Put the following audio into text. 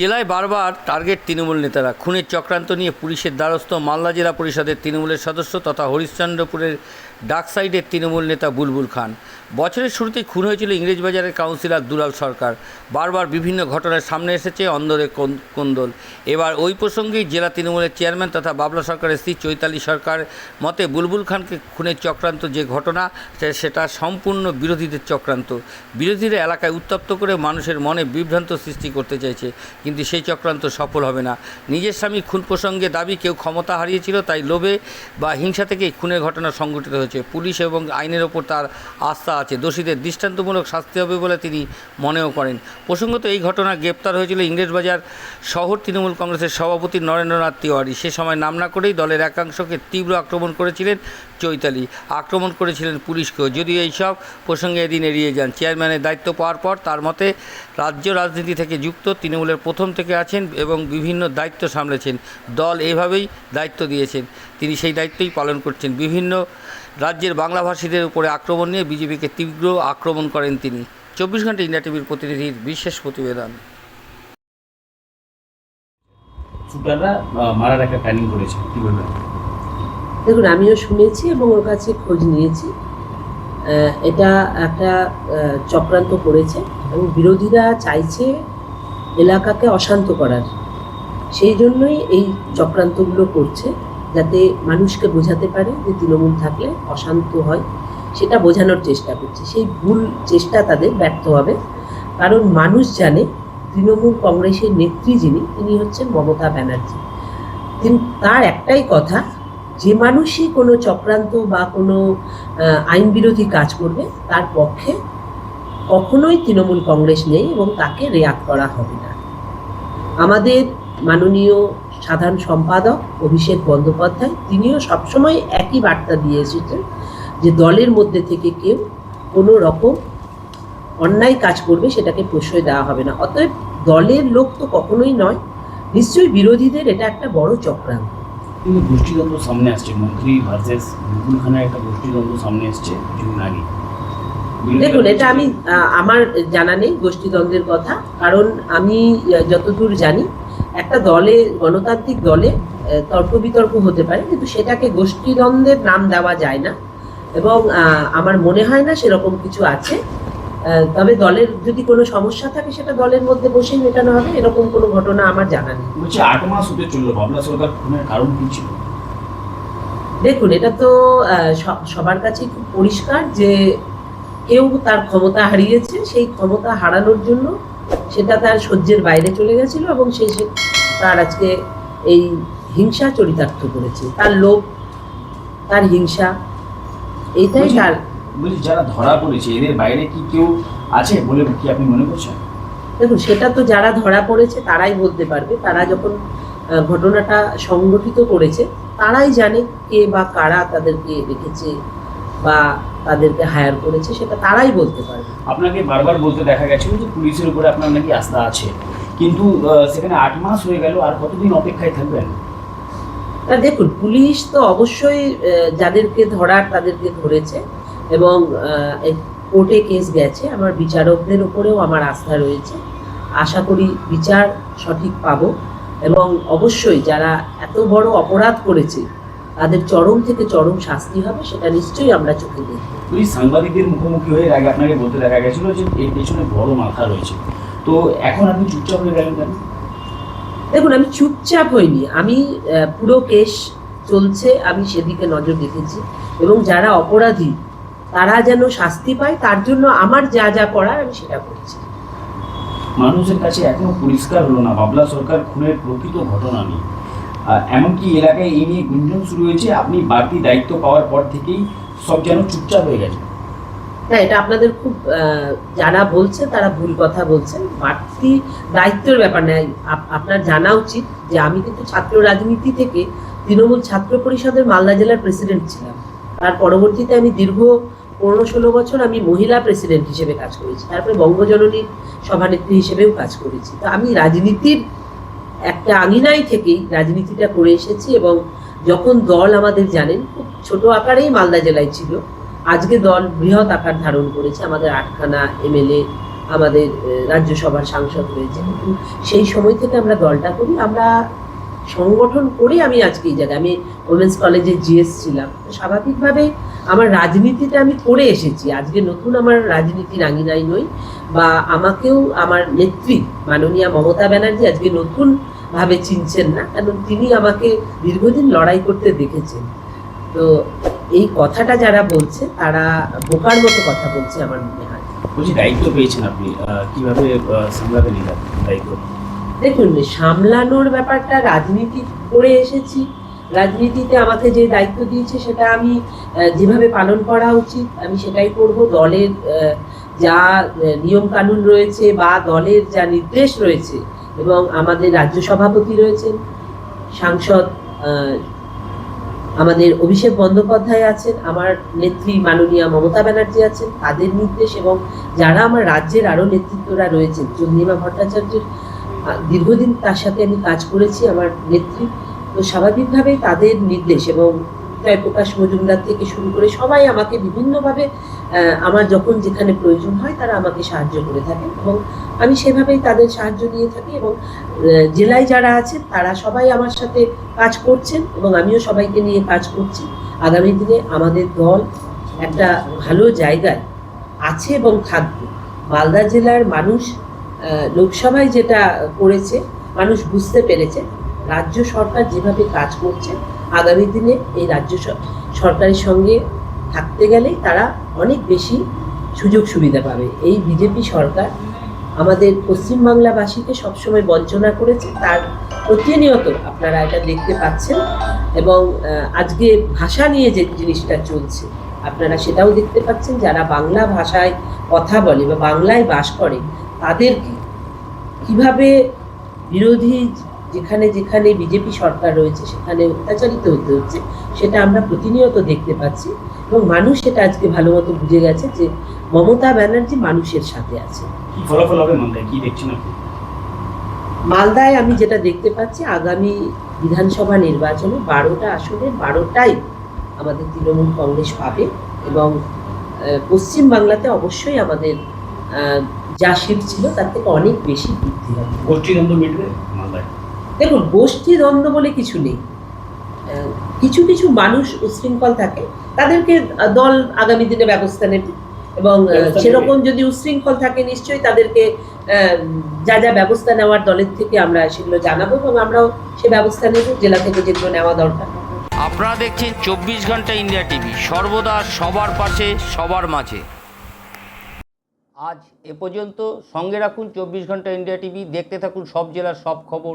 জেলায় বারবার টার্গেট তৃণমূল নেতারা। খুনের চক্রান্ত নিয়ে পুলিশের দ্বারস্থ মালদা জেলা পরিষদের তৃণমূলের সদস্য তথা হরিশ্চন্দ্রপুরের ডাক সাইডের তৃণমূল নেতা বুলবুল খান। বছরের শুরুতেই খুন হয়েছিল ইংরেজবাজারের কাউন্সিলর দুলাল সরকার। বারবার বিভিন্ন ঘটনার সামনে এসেছে অন্দরে কোন- কোন্দল। এবার ওই প্রসঙ্গেই জেলা তৃণমূলের চেয়ারম্যান তথা বাবলা সরকারের স্ত্রী চৈতালি সরকার মতে বুলবুল খানকে খুনের চক্রান্ত যে ঘটনা সেটা সম্পূর্ণ বিরোধীদের চক্রান্ত। বিরোধীরা এলাকায় উত্তপ্ত করে মানুষের মনে বিভ্রান্ত সৃষ্টি করতে চাইছে, কিন্তু সেই চক্রান্ত সফল হবে না। নিজের স্বামী খুন প্রসঙ্গে দাবি, কেউ ক্ষমতা হারিয়েছিল, তাই লোভে বা হিংসা থেকেই খুনের ঘটনা সংঘটিত হয়েছে। পুলিশ এবং আইনের ওপর তার আস্থা আছে। দোষীদের দৃষ্টান্তমূলক শাস্তি হবে বলে তিনি মনেও করেন। প্রসঙ্গত এই ঘটনা গ্রেপ্তার হয়েছিল ইংরেজবাজার শহর তৃণমূল কংগ্রেসের সভাপতি নরেন্দ্রনাথ তিওয়ারি। সে সময় নাম না করেই দলের একাংশকে তীব্র আক্রমণ করেছিলেন চৈতালি। আক্রমণ করেছিলেন পুলিশকেও। যদিও এইসব প্রসঙ্গে এদিন এড়িয়ে যান। চেয়ারম্যানের দায়িত্ব পাওয়ার পর তার মতে রাজ্য রাজনীতি থেকে যুক্ত তৃণমূলের প্রথম থেকে আছেন এবং বিভিন্ন দায়িত্ব সামলেছেন। দল এভাবেই দায়িত্ব দিয়েছেন। তিনি সেই দায়িত্বই পালন করছেন। বিভিন্ন রাজ্যের বাংলাভাষীদের উপরে আক্রমণ নিয়ে বিজেপিকে তীব্র আক্রমণ করেন তিনি। চব্বিশ ঘণ্টা ইন্ডিয়া টিভির প্রতিনিধির বিশেষ প্রতিবেদন। শুটাররা মারার একটা প্ল্যানিং করেছে কি বলবেন? দেখুন আমিও শুনেছি এবং ওর কাছে খোঁজ নিয়েছি। এটা একটা চক্রান্ত করেছে এবং বিরোধীরা চাইছে এলাকাকে অশান্ত করার। সেই জন্যই এই চক্রান্তগুলো করছে। যাতে মানুষকে বোঝাতে পারে যে তৃণমূল থাকলে অশান্ত হয়, সেটা বোঝানোর চেষ্টা করছে। সেই ভুল চেষ্টা তাদের ব্যর্থ হবে। কারণ মানুষ জানে, তৃণমূল কংগ্রেসের নেত্রী যিনি, তিনি হচ্ছেন মমতা ব্যানার্জি। তার একটাই কথা, যে মানুষই কোনো চক্রান্ত বা কোনো আইন বিরোধী কাজ করবে, তার পক্ষে কখনোই তৃণমূল কংগ্রেস নেই এবং তাকে রেয়াত করা হবে না। আমাদের মাননীয় সাধারণ সম্পাদক অভিষেক বন্দ্যোপাধ্যায় তিনিও সবসময় একই বার্তা দিয়ে এসেছেন যে দলের মধ্যে থেকে কেউ কোনো রকম অন্যায় কাজ করবে সেটাকে প্রশ্রয় দেওয়া হবে না। অতএব দলের লোক তো কখনোই নয় নিশ্চয়ই বিরোধীদের এটা একটা বড় চক্রান্ত। কিন্তু গোষ্ঠীদ্বন্দ্ব সামনে আসছে মন্ত্রী ভার্সেস মুকুল খানের একটা গোষ্ঠীদ্বন্দ্ব সামনে এসছে কিছুদিন আগে। দেখুন এটা আমি আমার জানা নেই গোষ্ঠীদ্বন্দ্বের কথা কারণ আমি যতদূর জানি একটা দলে গণতান্ত্রিক দলে তর্ক বিতর্ক হতে পারে কিন্তু সেটাকে গোষ্ঠীদ্বন্দ্বের নাম দেওয়া যায় না। এবং আমার মনে হয় না সেরকম কিছু আছে। তবে দলের যদি কোনো সমস্যা থাকে সেটা দলের মধ্যে বসেই মেটানো হবে। এরকম কোনো ঘটনা আমার জানা নেই। বলছি আট মাস হতে চলল। বাবলা সরকার খুনের কারণ কি ছিল? দেখুন এটা তো সবার কাছে খুব পরিষ্কার যে কেউ তার ক্ষমতা হারিয়েছে। সেই ক্ষমতা হারানোর জন্য সেটা তার সহ্যের বাইরে চলে গেছিল এবং সেই সে তার আজকে এই হিংসা চরিতার্থ করেছে। তার লোভ তার হিংসা এইটাই তার বলছি যারা ধরা পড়েছে এদের বাইরে কি কেউ আছে বলে কি আপনি মনে করছেন? দেখুন সেটা তো যারা ধরা পড়েছে তারাই বলতে পারবে। তারা যখন ঘটনাটা সংগঠিত করেছে তারাই জানে কে বা কারা তাদেরকে রেখেছে বা তাদেরকে হায়ার করেছে সেটা তারাই বলতে পারবে। আপনাকে বারবার বলতে দেখা গেছিল যে পুলিশের উপরে আপনার নাকি আস্থা আছে। কিন্তু সেখানে আট মাস হয়ে গেল, আর কতদিন অপেক্ষায় থাকবেন? তা দেখুন, পুলিশ তো অবশ্যই যাদেরকে ধরার তাদেরকে ধরেছে এবং কোর্টে কেস গেছে। আমার বিচারকদের উপরেও আমার আস্থা রয়েছে। আশা করি বিচার সঠিক পাবো এবং অবশ্যই যারা এত বড় অপরাধ করেছে তাদের চরম থেকে চরম শাস্তি হবে সেটা নিশ্চয়ই আমরা চোখে দেখব। পুলিশ সাংবাদিকদের মুখোমুখি হয়ে আগে আপনাকে বলতে দেখা গেছিল যে এর পেছনে বড় মাথা রয়েছে। তো এখন আপনি চুপচাপ হয়ে গেলেন কেন? দেখুন আমি চুপচাপ হইনি। আমি পুরো কেস চলছে আমি সেদিকে নজর রেখেছি। এবং যারা অপরাধী তারা যেন শাস্তি পায় তার জন্য আমার যা যা করার আমি সেটা করছি। মানুষের কাছে এখনও পরিষ্কার হলো না। বাবলা সরকার খুনের প্রকৃত ঘটনা নিয়ে। এমনকি এলাকায় এই নিয়ে গুঞ্জন শুরু হয়েছে, আপনি বাড়তি দায়িত্ব পাওয়ার পর থেকেই সব যেন চুপচাপ হয়ে গেছে। না, এটা আপনাদের খুব যারা বলছে তারা ভুল কথা বলছেন। বাড়তি দায়িত্বের ব্যাপার নেই আপ- আপনার জানা উচিত যে আমি কিন্তু ছাত্র রাজনীতি থেকে তৃণমূল ছাত্র পরিষদের মালদা জেলার প্রেসিডেন্ট ছিলাম। তার পরবর্তীতে আমি দীর্ঘ পনেরো ষোলো বছর আমি মহিলা প্রেসিডেন্ট হিসেবে কাজ করেছি। তারপরে বঙ্গজননীর সভানেত্রী হিসেবেও কাজ করেছি। তো আমি রাজনীতির একটা আঙিনায় থেকেই রাজনীতিটা করে এসেছি এবং যখন দল আমাদের জানেন, খুব ছোট আকারেই মালদা জেলায় ছিল, আজকে দল বৃহৎ আকার ধারণ করেছে। আমাদের আটখানা এমএলএ, আমাদের রাজ্যসভার সাংসদ হয়েছে। কিন্তু সেই সময় থেকে আমরা দলটা করি, আমরা সংগঠন করে আমি আজকে এই জায়গায়, আমি ওমেন্স কলেজে জিএস ছিলাম। স্বাভাবিকভাবে আমার রাজনীতিটা আমি করে এসেছি। আজকে নতুন আমার রাজনীতির আঙিনায় নই, বা আমাকেও আমার নেত্রী মাননীয়া মমতা ব্যানার্জি আজকে নতুন ভাবে চিনছেন না কারণ তিনি আমাকে দীর্ঘদিন লড়াই করতে দেখেছেন। তো এই কথাটা যারা বলছে তারা বোকার মতো কথা বলছে আমার মনে হয়। বলছি দায়িত্ব পেয়েছেন আপনি কীভাবে সামলাবেন দায়িত্ব দেখুন সামলানোর ব্যাপারটা রাজনীতি করে এসেছি। রাজনীতিতে আমাকে যে দায়িত্ব দিয়েছে সেটা আমি যেভাবে পালন করা উচিত আমি সেটাই করব। দলের যা নিয়ম কানুন রয়েছে বা দলের যা নির্দেশ রয়েছে এবং আমাদের রাজ্য সভাপতি রয়েছেন, সাংসদ আমাদের অভিষেক বন্দ্যোপাধ্যায় আছেন, আমার নেত্রী মাননীয়া মমতা ব্যানার্জি আছেন, তাদের নির্দেশ এবং যারা আমার রাজ্যের আরও নেতৃত্বরা রয়েছেন, চন্দ্রিমা ভট্টাচার্যের দীর্ঘদিন তার সাথে আমি কাজ করেছি, আমার নেত্রী, তো স্বাভাবিকভাবেই তাদের নির্দেশ এবং জয়প্রকাশ মজুমদার থেকে শুরু করে সবাই আমাকে বিভিন্নভাবে আমার যখন যেখানে প্রয়োজন হয় তারা আমাকে সাহায্য করে থাকেন এবং আমি সেভাবেই তাদের সাহায্য নিয়ে থাকি এবং জেলায় যারা আছেন তারা সবাই আমার সাথে কাজ করছেন এবং আমিও সবাইকে নিয়ে কাজ করছি। আগামী দিনে আমাদের দল একটা ভালো জায়গায় আছে এবং থাকবে। মালদা জেলার মানুষ লোকসভায় যেটা করেছে মানুষ বুঝতে পেরেছে। রাজ্য সরকার যেভাবে কাজ করছে আগামী দিনে এই রাজ্য সরকারের সঙ্গে থাকতে গেলেই তারা অনেক বেশি সুযোগ সুবিধা পাবে। এই বিজেপি সরকার আমাদের পশ্চিমবাংলাবাসীকে সবসময় বঞ্চনা করেছে। তার প্রতিনিয়ত আপনারা এটা দেখতে পাচ্ছেন এবং আজকে ভাষা নিয়ে যে জিনিসটা চলছে, আপনারা সেটাও দেখতে পাচ্ছেন। যারা বাংলা ভাষায় কথা বলে বা বাংলায় বাস করে, তাদেরকে কীভাবে বিরোধী যেখানে যেখানে বিজেপি সরকার রয়েছে সেখানে অত্যাচারিত হতে হচ্ছে সেটা আমরা প্রতিনিয়ত দেখতে পাচ্ছি এবং মানুষ সেটা আজকে ভালো মতো বুঝে গেছে যে মমতা ব্যানার্জি মানুষের সাথে আছে। ফলাফল হবে মালদায়? কি দেখছেন মালদায় আমি যেটা দেখতে পাচ্ছি আগামী বিধানসভা নির্বাচনে বারোটা আসনে বারোটাই আমাদের তৃণমূল কংগ্রেস পাবে এবং আহ, পশ্চিমবাংলাতে অবশ্যই আমাদের যা সিট ছিল তার থেকে অনেক বেশি বৃদ্ধি হবে। গোষ্ঠীদ্বন্দ্ব মিটবে মালদায়? দেখুন গোষ্ঠী দ্বন্দ্ব বলে কিছু নেই। কিছু কিছু মানুষ উশৃঙ্খল থাকে তাদেরকে দল আগামী দিনে ব্যবস্থা নেবে এবং। সেরকম যদি উশৃঙ্খল থাকে নিশ্চয়ই তাদেরকে আহ, যা যা ব্যবস্থা নেওয়ার দলের থেকে আমরা সেগুলো জানাব এবং আমরাও সে ব্যবস্থা নেব জেলা থেকে যেগুলো নেওয়া দরকার। আপনারা দেখছেন চব্বিশ ঘণ্টা ইন্ডিয়া টিভি সর্বদা সবার পাশে সবার মাঝে। আজ এ পর্যন্ত সঙ্গে রাখুন চব্বিশ ঘণ্টা ইন্ডিয়া টিভি দেখতে থাকুন সব জেলার সব খবর।